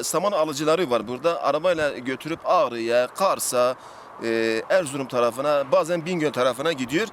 E, saman alıcıları var burada. Arabayla götürüp Ağrı'ya, Kars'a, e, Erzurum tarafına, bazen Bingöl tarafına gidiyor.